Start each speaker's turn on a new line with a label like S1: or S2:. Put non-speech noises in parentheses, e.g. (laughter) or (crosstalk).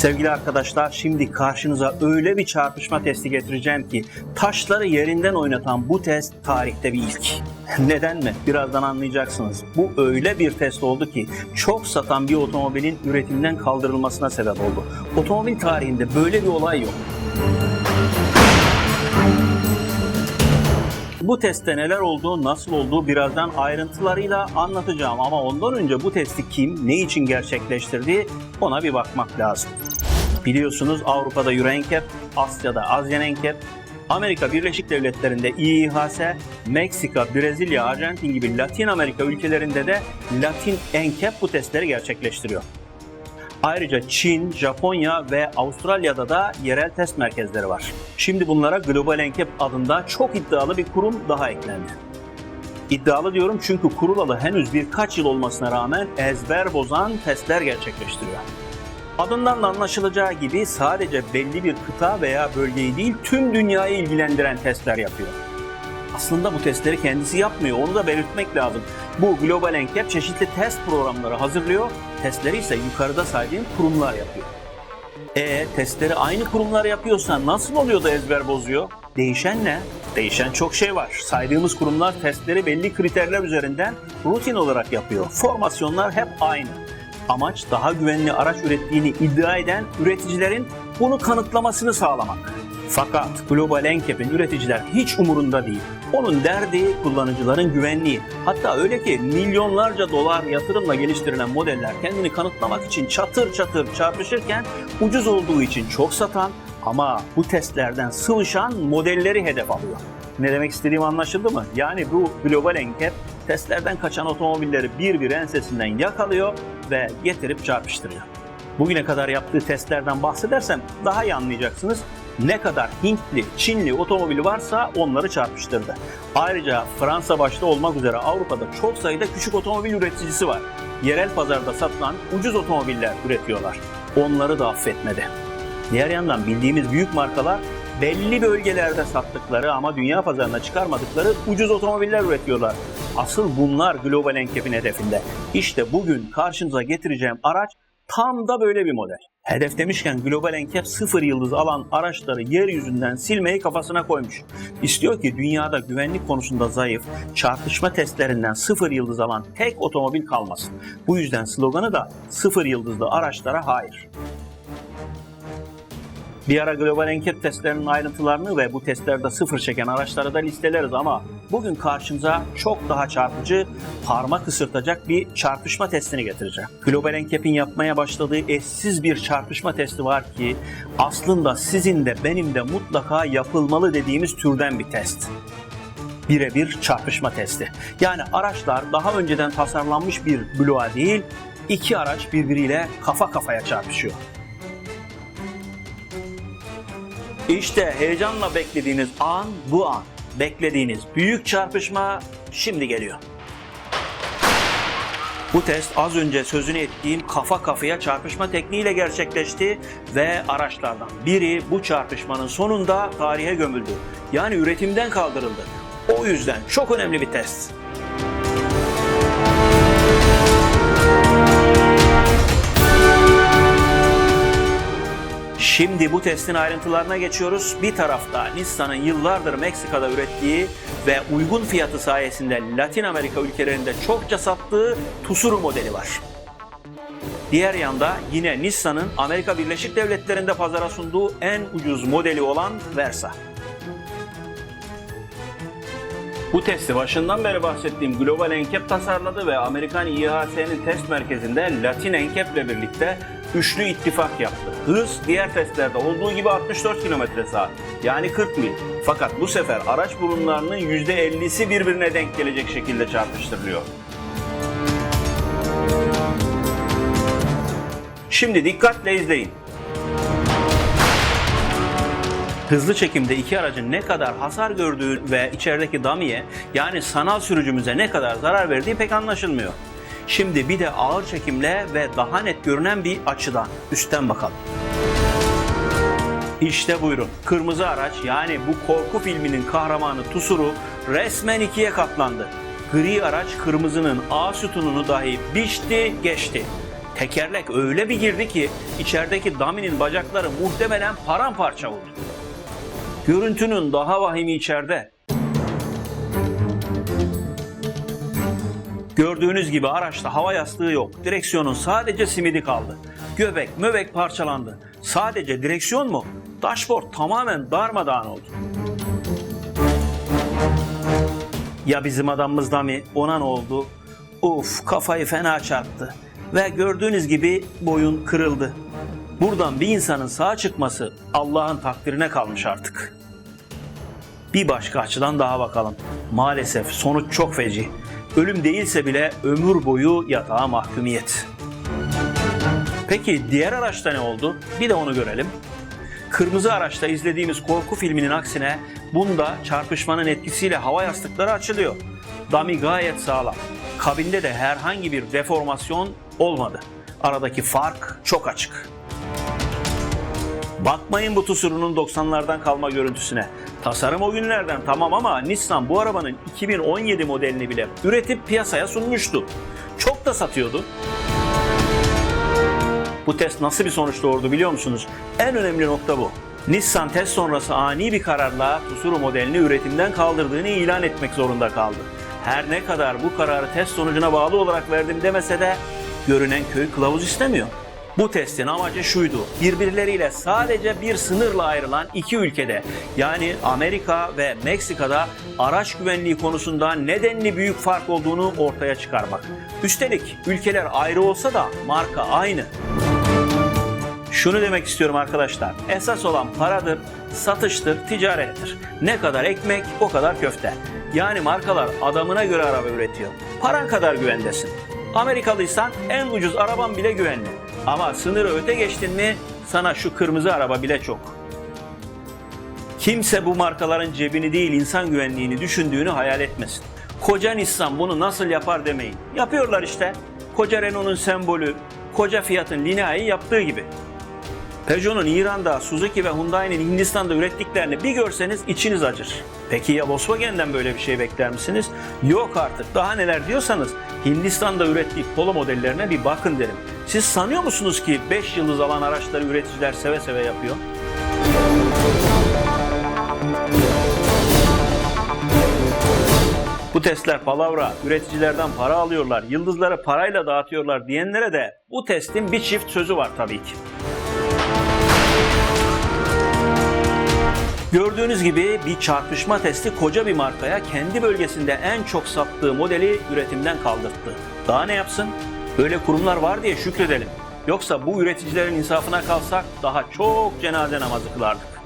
S1: Sevgili arkadaşlar şimdi karşınıza öyle bir çarpışma testi getireceğim ki taşları yerinden oynatan bu test tarihte bir ilk. (laughs) Neden mi? Birazdan anlayacaksınız. Bu öyle bir test oldu ki çok satan bir otomobilin üretimden kaldırılmasına sebep oldu. Otomobil tarihinde böyle bir olay yok. Bu testte neler olduğu, nasıl olduğu birazdan ayrıntılarıyla anlatacağım ama ondan önce bu testi kim, ne için gerçekleştirdi ona bir bakmak lazım. Biliyorsunuz Avrupa'da Euro NCAP, Asya'da Asya NCAP, Amerika Birleşik Devletleri'nde İİHS, Meksika, Brezilya, Arjantin gibi Latin Amerika ülkelerinde de Latin NCAP bu testleri gerçekleştiriyor. Ayrıca Çin, Japonya ve Avustralya'da da yerel test merkezleri var. Şimdi bunlara Global NCAP adında çok iddialı bir kurum daha eklendi. İddialı diyorum çünkü kurulalı henüz birkaç yıl olmasına rağmen ezber bozan testler gerçekleştiriyor. Adından da anlaşılacağı gibi sadece belli bir kıta veya bölgeyi değil tüm dünyayı ilgilendiren testler yapıyor. Aslında bu testleri kendisi yapmıyor. Onu da belirtmek lazım. Bu Global NCAP çeşitli test programları hazırlıyor. Testleri ise yukarıda saydığım kurumlar yapıyor. E testleri aynı kurumlar yapıyorsa nasıl oluyor da ezber bozuyor? Değişen ne? Değişen çok şey var. Saydığımız kurumlar testleri belli kriterler üzerinden rutin olarak yapıyor. Formasyonlar hep aynı. Amaç daha güvenli araç ürettiğini iddia eden üreticilerin bunu kanıtlamasını sağlamak. Fakat Global NCAP'in üreticiler hiç umurunda değil. Onun derdi kullanıcıların güvenliği. Hatta öyle ki milyonlarca dolar yatırımla geliştirilen modeller kendini kanıtlamak için çatır çatır çarpışırken ucuz olduğu için çok satan ama bu testlerden sıvışan modelleri hedef alıyor. Ne demek istediğim anlaşıldı mı? Yani bu Global NCAP testlerden kaçan otomobilleri bir bir ensesinden yakalıyor ve getirip çarpıştırıyor. Bugüne kadar yaptığı testlerden bahsedersem daha iyi anlayacaksınız. Ne kadar Hintli, Çinli otomobili varsa onları çarpıştırdı. Ayrıca Fransa başta olmak üzere Avrupa'da çok sayıda küçük otomobil üreticisi var. Yerel pazarda satılan ucuz otomobiller üretiyorlar. Onları da affetmedi. Diğer yandan bildiğimiz büyük markalar belli bölgelerde sattıkları ama dünya pazarına çıkarmadıkları ucuz otomobiller üretiyorlar. Asıl bunlar Global NCAP'in hedefinde. İşte bugün karşınıza getireceğim araç tam da böyle bir model. Hedef demişken Global NCAP sıfır yıldız alan araçları yeryüzünden silmeyi kafasına koymuş. İstiyor ki dünyada güvenlik konusunda zayıf, çarpışma testlerinden sıfır yıldız alan tek otomobil kalmasın. Bu yüzden sloganı da sıfır yıldızlı araçlara hayır. Bir ara global NCAP testlerinin ayrıntılarını ve bu testlerde sıfır çeken araçları da listeleriz ama bugün karşımıza çok daha çarpıcı, parmak ısırtacak bir çarpışma testini getireceğim. Global NCAP'in yapmaya başladığı eşsiz bir çarpışma testi var ki aslında sizin de benim de mutlaka yapılmalı dediğimiz türden bir test birebir çarpışma testi. Yani araçlar daha önceden tasarlanmış bir bloğa değil, iki araç birbiriyle kafa kafaya çarpışıyor. İşte heyecanla beklediğiniz an bu an. Beklediğiniz büyük çarpışma şimdi geliyor. Bu test az önce sözünü ettiğim kafa kafaya çarpışma tekniğiyle gerçekleşti ve araçlardan biri bu çarpışmanın sonunda tarihe gömüldü. Yani üretimden kaldırıldı. O yüzden çok önemli bir test. Şimdi bu testin ayrıntılarına geçiyoruz. Bir tarafta Nissan'ın yıllardır Meksika'da ürettiği ve uygun fiyatı sayesinde Latin Amerika ülkelerinde çokça sattığı Tusuru modeli var. Diğer yanda yine Nissan'ın Amerika Birleşik Devletleri'nde pazara sunduğu en ucuz modeli olan Versa. Bu testi başından beri bahsettiğim Global NCAP tasarladı ve Amerikan İHS'nin test merkezinde Latin NCAP ile birlikte üçlü ittifak yaptı. Hız diğer testlerde olduğu gibi 64 km saat yani 40 mil. Fakat bu sefer araç burunlarının %50'si birbirine denk gelecek şekilde çarpıştırılıyor. Şimdi dikkatle izleyin. Hızlı çekimde iki aracın ne kadar hasar gördüğü ve içerideki damiye yani sanal sürücümüze ne kadar zarar verdiği pek anlaşılmıyor. Şimdi bir de ağır çekimle ve daha net görünen bir açıdan üstten bakalım. İşte buyurun. Kırmızı araç yani bu korku filminin kahramanı Tusuru resmen ikiye katlandı. Gri araç kırmızının A sütununu dahi biçti geçti. Tekerlek öyle bir girdi ki içerideki daminin bacakları muhtemelen paramparça oldu. Görüntünün daha vahimi içeride. Gördüğünüz gibi araçta hava yastığı yok. Direksiyonun sadece simidi kaldı. Göbek möbek parçalandı. Sadece direksiyon mu? Dashboard tamamen darmadağın oldu. Ya bizim adamımız da mı? Ona ne oldu? Uf kafayı fena çarptı. Ve gördüğünüz gibi boyun kırıldı. Buradan bir insanın sağ çıkması Allah'ın takdirine kalmış artık. Bir başka açıdan daha bakalım. Maalesef sonuç çok feci. Ölüm değilse bile ömür boyu yatağa mahkumiyet. Peki diğer araçta ne oldu? Bir de onu görelim. Kırmızı araçta izlediğimiz korku filminin aksine bunda çarpışmanın etkisiyle hava yastıkları açılıyor. Dami gayet sağlam. Kabinde de herhangi bir deformasyon olmadı. Aradaki fark çok açık. Bakmayın bu Tusuru'nun 90'lardan kalma görüntüsüne. Tasarım o günlerden tamam ama Nissan bu arabanın 2017 modelini bile üretip piyasaya sunmuştu. Çok da satıyordu. Bu test nasıl bir sonuç doğurdu biliyor musunuz? En önemli nokta bu. Nissan test sonrası ani bir kararla Tusuru modelini üretimden kaldırdığını ilan etmek zorunda kaldı. Her ne kadar bu kararı test sonucuna bağlı olarak verdim demese de görünen köy kılavuz istemiyor. Bu testin amacı şuydu. Birbirleriyle sadece bir sınırla ayrılan iki ülkede yani Amerika ve Meksika'da araç güvenliği konusunda nedenli büyük fark olduğunu ortaya çıkarmak. Üstelik ülkeler ayrı olsa da marka aynı. Şunu demek istiyorum arkadaşlar. Esas olan paradır, satıştır, ticarettir. Ne kadar ekmek o kadar köfte. Yani markalar adamına göre araba üretiyor. Paran kadar güvendesin. Amerikalıysan en ucuz araban bile güvenli. Ama sınırı öte geçtin mi sana şu kırmızı araba bile çok. Kimse bu markaların cebini değil insan güvenliğini düşündüğünü hayal etmesin. Koca Nissan bunu nasıl yapar demeyin. Yapıyorlar işte. Koca Renault'un sembolü, koca Fiat'ın Linea'yı yaptığı gibi. Peugeot'un İran'da, Suzuki ve Hyundai'nin Hindistan'da ürettiklerini bir görseniz içiniz acır. Peki ya Volkswagen'den böyle bir şey bekler misiniz? Yok artık. Daha neler diyorsanız Hindistan'da ürettiği Polo modellerine bir bakın derim. Siz sanıyor musunuz ki 5 yıldız alan araçları üreticiler seve seve yapıyor? Bu testler palavra, üreticilerden para alıyorlar, yıldızları parayla dağıtıyorlar diyenlere de bu testin bir çift sözü var tabii ki. Gördüğünüz gibi bir çarpışma testi koca bir markaya kendi bölgesinde en çok sattığı modeli üretimden kaldırttı. Daha ne yapsın? Böyle kurumlar var diye şükredelim. Yoksa bu üreticilerin insafına kalsak daha çok cenaze namazı kılardık.